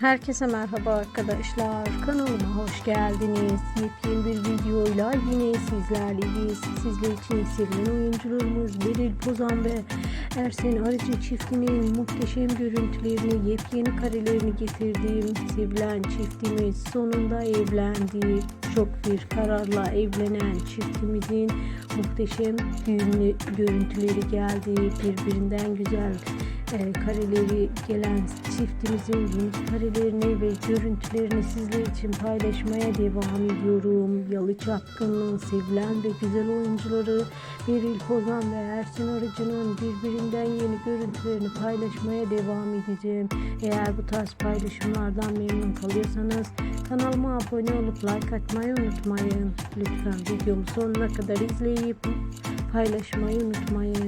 Herkese merhaba arkadaşlar. Kanalıma hoş geldiniz. Yepyeni bir videoyla yine sizlerleyiz. Sizler için sevilen oyuncularımız Beril Pozan ve Ersen Arıcı çiftinin muhteşem görüntülerini, yepyeni karelerini getirdiğim sevilen çiftimiz sonunda evlendi. Çok bir kararla evlenen çiftimizin muhteşem düğünlü görüntüleri geldi. Birbirinden güzel e, kareleri gelen çiftimizin yeni karelerini ve görüntülerini sizler için paylaşmaya devam ediyorum. Yalı Çapkın'ın sevilen ve güzel oyuncuları Beril Kozan ve Ersin Arıcı'nın birbirinden yeni görüntülerini paylaşmaya devam edeceğim. Eğer bu tarz paylaşımlardan memnun kalıyorsanız kanalıma abone olup like atmayı unutmayın. Lütfen videomu sonuna kadar izleyip paylaşmayı unutmayın.